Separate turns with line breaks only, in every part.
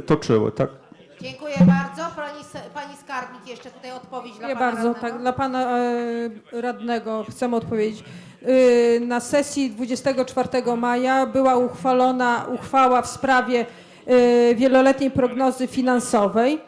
toczyły, tak?
Dziękuję bardzo. Pani, pani skarbnik jeszcze tutaj odpowiedź dla
Dziękuję
pana
bardzo.
radnego.
Tak, dla pana e, radnego chcemy odpowiedzieć. E, na sesji 24 maja była uchwalona uchwała w sprawie e, wieloletniej prognozy finansowej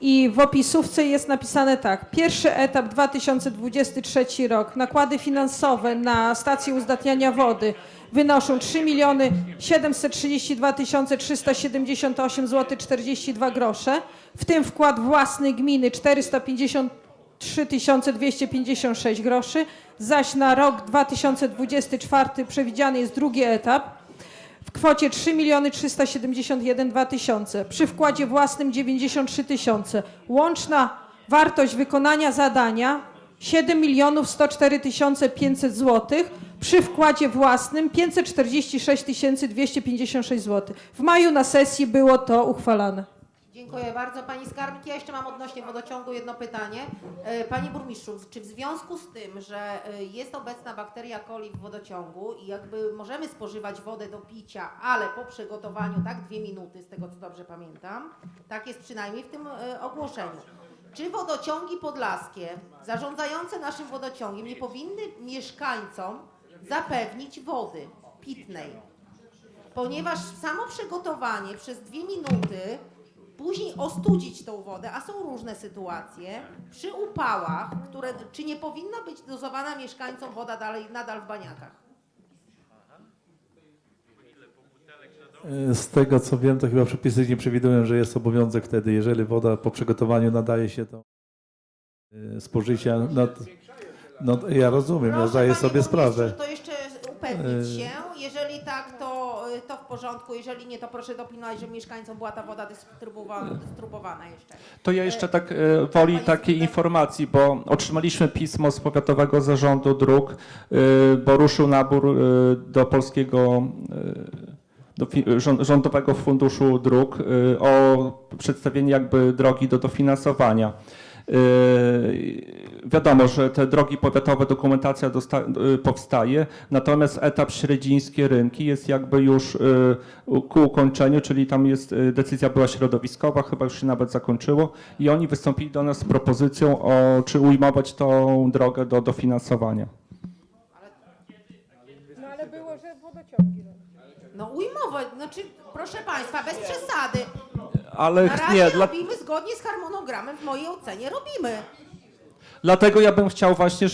i w opisówce jest napisane tak. Pierwszy etap 2023 rok. Nakłady finansowe na stacje uzdatniania wody wynoszą 3 miliony 732 378 zł 42 grosze, w tym wkład własny gminy 450 3256 groszy, zaś na rok 2024 przewidziany jest drugi etap w kwocie 3 miliony 371 2000, przy wkładzie własnym 93 tysiące. Łączna wartość wykonania zadania 7 milionów 104 tysiące 500 zł, przy wkładzie własnym 546 256 zł. W maju na sesji było to uchwalane.
Dziękuję bardzo pani skarbnik. Ja jeszcze mam odnośnie wodociągu jedno pytanie. E, Panie burmistrzu, czy w związku z tym, że e, jest obecna bakteria coli w wodociągu i jakby możemy spożywać wodę do picia, ale po przygotowaniu tak dwie minuty, z tego co dobrze pamiętam, tak jest przynajmniej w tym e, ogłoszeniu. Czy wodociągi podlaskie zarządzające naszym wodociągiem nie powinny mieszkańcom zapewnić wody pitnej? ponieważ samo przygotowanie przez dwie minuty, później ostudzić tą wodę, a są różne sytuacje, przy upałach, które, czy nie powinna być dozowana mieszkańcom woda dalej, nadal w baniakach?
Z tego co wiem, to chyba przepisy nie przewidują, że jest obowiązek wtedy, jeżeli woda po przygotowaniu nadaje się do e, spożycia. To- no, ja rozumiem, ja zdaję sobie sprawę.
To jeszcze upewnić
Y-
się, jeżeli tak, to, to w porządku, jeżeli nie, to proszę dopilnować, żeby mieszkańcom była ta woda dystrybuowana, dystrybuowana jeszcze.
To ja jeszcze tak e, woli takiej informacji, bo otrzymaliśmy pismo z Powiatowego Zarządu Dróg, e, bo ruszył nabór e, do polskiego e, do fi- rząd- Rządowego Funduszu Dróg e, o przedstawienie jakby drogi do dofinansowania. E, Wiadomo, że te drogi powiatowe, dokumentacja dosta- e, powstaje, natomiast etap średzińskie rynki jest jakby już u- ku ukończeniu, czyli tam jest e, decyzja była środowiskowa, chyba już się nawet zakończyło i oni wystąpili do nas z propozycją, o, czy ujmować tą drogę do dofinansowania.
No ale było, że wodociągi.
No ujmować, znaczy proszę Państwa, bez przesady.
Ale
Na razie
nie, dla,
robimy zgodnie z harmonogramem, w mojej ocenie robimy.
Dlatego ja bym chciał właśnie,